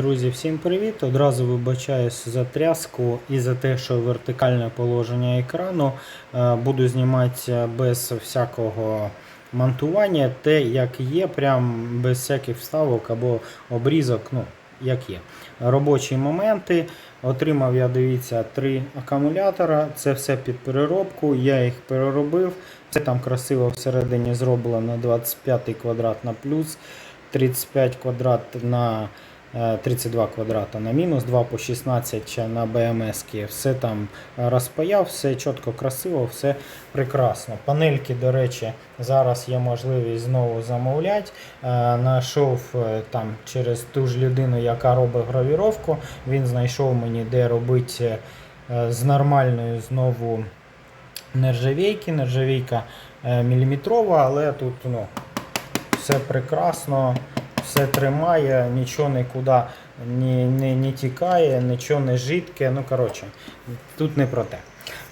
Друзі, всім привіт! Одразу вибачаюсь за тряску і за те, що вертикальне положення екрану Е, буду знімати без всякого монтування, те, як є, прям без всяких вставок або обрізок, ну, як є. Робочі моменти. Отримав я, дивіться, три акумулятора. Це все під переробку. Я їх переробив. Це там красиво всередині зроблено 25 квадрат на плюс. 35 квадрат на 32 квадрата на мінус, 2 по 16 на БМС. Все там розпаяв, все чітко, красиво, все прекрасно. Панельки, до речі, зараз є можливість знову замовляти. Е, Знайшов е, там через ту ж людину, яка робить гравіровку. Він знайшов мені, де робити е, з нормальною знову нержавійки. Нержавійка е, міліметрова, але тут ну, все прекрасно, все тримає, нічого нікуди не, не, не тікає, нічого не жидке. Ну, коротше, тут не про те.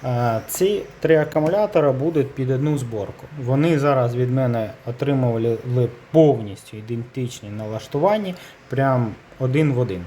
Е, Ці три акумулятора будуть під одну зборку. Вони зараз від мене отримували повністю ідентичні налаштування, прям один в один.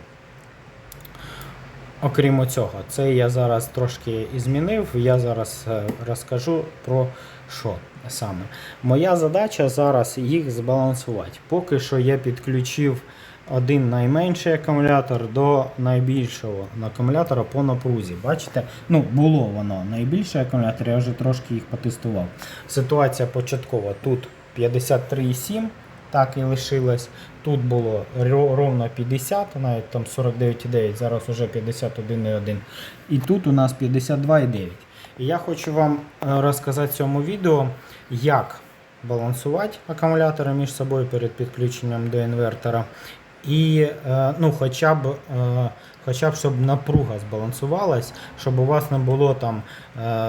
Окрім цього, це я зараз трошки і змінив. Я зараз е, розкажу про що саме. Моя задача зараз їх збалансувати. Поки що я підключив один найменший акумулятор до найбільшого акумулятора по напрузі. Бачите? Ну, було воно найбільший акумулятор, я вже трошки їх потестував. Ситуація початкова. Тут 53,7. Так і лишилось. Тут було ровно 50, навіть там 49,9, зараз уже 51,1. І тут у нас 52,9. Я хочу вам е, розказати в цьому відео, як балансувати акумулятори між собою перед підключенням до інвертора. І е, ну, хоча б, е, хоча б щоб напруга збалансувалась, щоб у вас не було там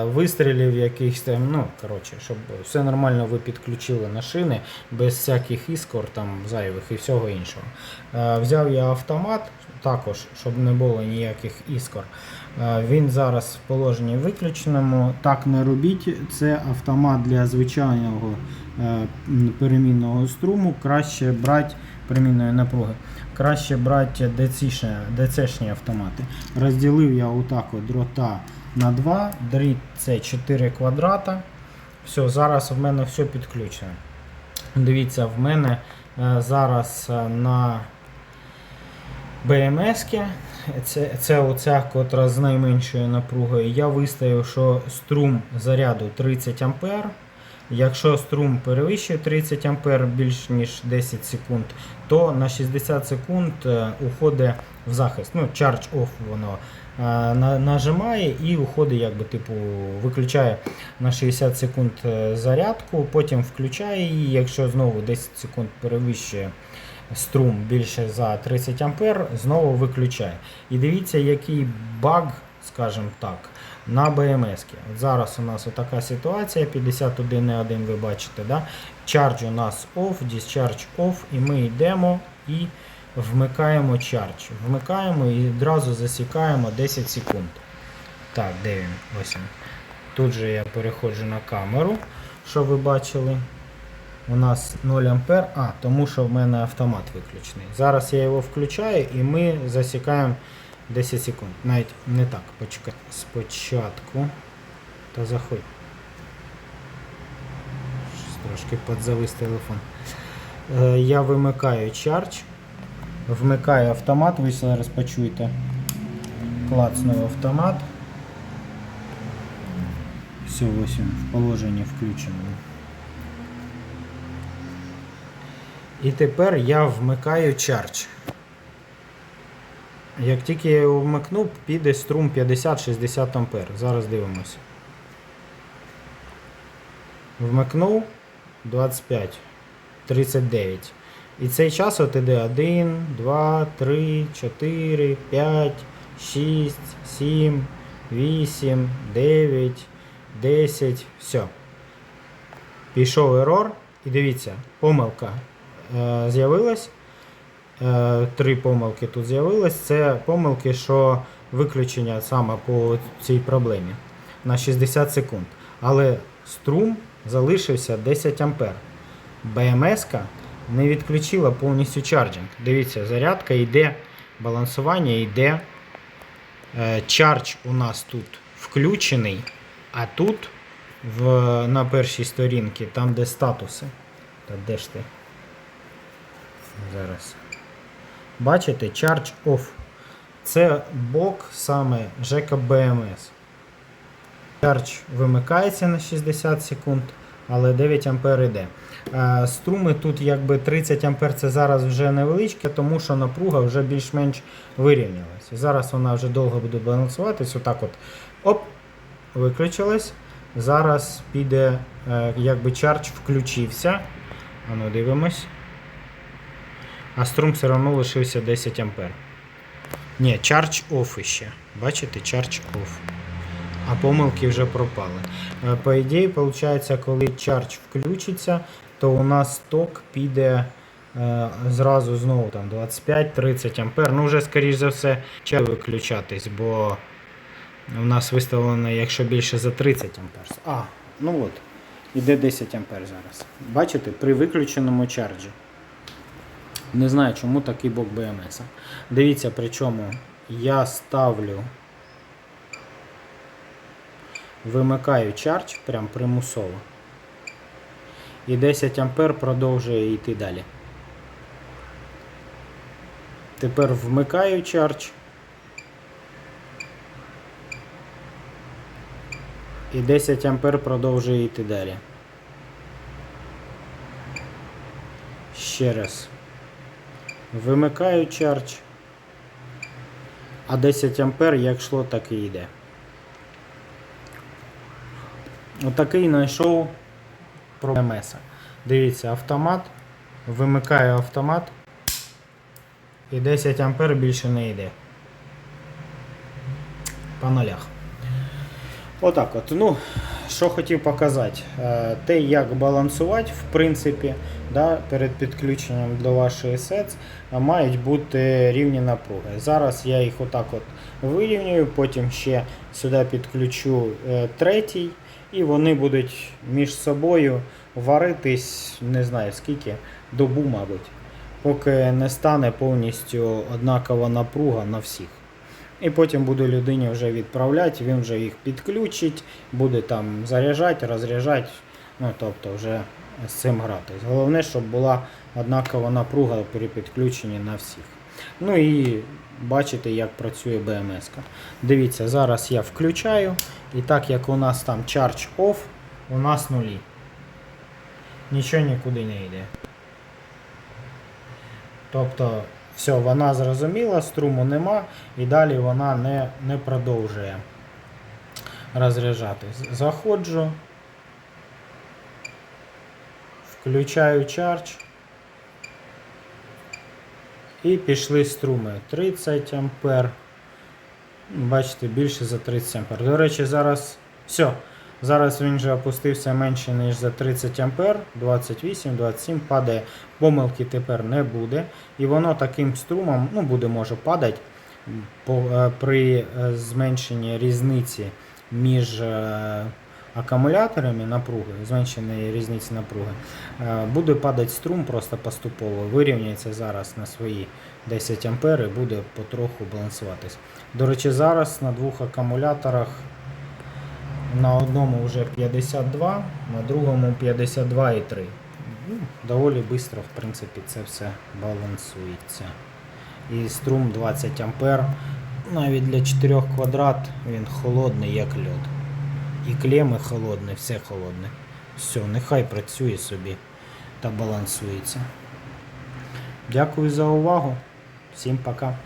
вистрілів якихось, ну, коротше, щоб все нормально ви підключили на шини без всяких іскор там, зайвих і всього іншого. Взяв я автомат також, щоб не було ніяких іскор. Е, Він зараз в положенні виключеному. Так не робіть. Це автомат для звичайного е, перемінного струму. Краще брати перемінної напруги. Краще брати DC-шні автомати. Розділив я отак от дрота на 2. Дріт це 4 квадрата. Все, зараз в мене все підключено. Дивіться, в мене е, зараз на BMS, це, це оця, котра з найменшою напругою. Я виставив, що струм заряду 30 А. Якщо струм перевищує 30 А більш ніж 10 секунд, то на 60 секунд е, уходить в захист. Ну, charge off воно е, нажимає і уходить, якби, типу, виключає на 60 секунд е, зарядку, потім включає її, якщо знову 10 секунд перевищує струм більше за 30 А, знову виключає. І дивіться, який баг, скажімо так, на BMS. Зараз у нас така ситуація, 51,1 ви бачите, да? Charge у нас off, discharge off, і ми йдемо і вмикаємо charge. Вмикаємо і одразу засікаємо 10 секунд. Так, де він? Ось він. Тут же я переходжу на камеру, що ви бачили. У нас 0 ампер, а, тому що в мене автомат виключений. Зараз я його включаю і ми засікаємо 10 секунд. Навіть не так, почекай. Спочатку. Та заходь. Трошки подзавис телефон. Е, я вимикаю чардж, вмикаю автомат, ви зараз почуєте. Клацнув автомат. Все, ось він в положенні включений. І тепер я вмикаю чардж. Як тільки я його вмикну, піде струм 50-60 ампер. Зараз дивимося. Вмикнув 25, 39. І цей час от іде 1, 2, 3, 4, 5, 6, 7, 8, 9, 10. Все. Пішов ерор. І дивіться, помилка з'явилась. Е, три помилки тут з'явилось. Це помилки, що виключення саме по цій проблемі на 60 секунд. Але струм залишився 10 ампер. БМС не відключила повністю чарджинг. Дивіться, зарядка йде балансування йде. Е, Чардж у нас тут включений, а тут в, на першій сторінці, там де статуси. Та де ж ти? Зараз. Бачите, Charge Off. Це бок саме ЖЕКа БМС. Charge вимикається на 60 секунд, але 9 А йде. Струми тут якби 30 А це зараз вже невеличке, тому що напруга вже більш-менш вирівнялася. Зараз вона вже довго буде балансуватись. Отак от. Оп, виключилась. Зараз піде, е, якби чардж включився. Ану, дивимось. А струм все одно лишився 10 А. Ні, charge off іще. Бачите, charge off. А помилки вже пропали. Е, По ідеї, виходить, коли charge включиться, то у нас ток піде е, зразу знову там 25-30 ампер. Ну, вже, скоріш за все, ще виключатись, бо у нас виставлено, якщо більше за 30 ампер. А, ну от, іде 10 ампер зараз. Бачите, при виключеному чарджі. Не знаю, чому такий бок БМС. Дивіться, причому я ставлю. Вимикаю чардж прям примусово. І 10 ампер продовжує йти далі. Тепер вмикаю чардж. І 10 ампер продовжує йти далі. Ще раз. Вимикаю чардж. А 10 ампер як йшло, так і йде. Отакий знайшов МС. Дивіться, автомат. Вимикаю автомат. І 10 ампер більше не йде. По нулях. Отак от. Ну, що хотів показати. Е, Те, як балансувати, в принципі, да, перед підключенням до вашої СЕЦ мають бути рівні напруги. Зараз я їх отак от вирівнюю, потім ще сюди підключу е, третій, і вони будуть між собою варитись, не знаю скільки, добу, мабуть, поки не стане повністю однакова напруга на всіх. І потім буду людині вже відправляти, він вже їх підключить, буде там заряджати, розряджати, ну тобто вже з цим гратись. Головне, щоб була однакова напруга при підключенні на всіх. Ну і бачите, як працює БМС. -ка. Дивіться, зараз я включаю, і так як у нас там charge off, у нас нулі. Нічого нікуди не йде. Тобто, все, вона зрозуміла, струму нема, і далі вона не, не продовжує розряджатись. Заходжу, включаю чардж. І пішли струми 30 ампер. Бачите, більше за 30 ампер. До речі, зараз все. Зараз він вже опустився менше, ніж за 30 ампер, 28-27 падає, помилки тепер не буде. І воно таким струмом ну, буде може падати е, при е, зменшенні різниці між е, акумуляторами напруги, зменшеної різниці напруги, буде падати струм просто поступово, вирівняється зараз на свої 10 ампер і буде потроху балансуватись. До речі, зараз на двох акумуляторах на одному вже 52, на другому 52,3. Ну, доволі швидко, в принципі, це все балансується. І струм 20 ампер. Навіть для 4 квадрат він холодний, як льод. І клеми холодні, все холодне. Все, нехай працює собі та балансується. Дякую за увагу. Всім пока.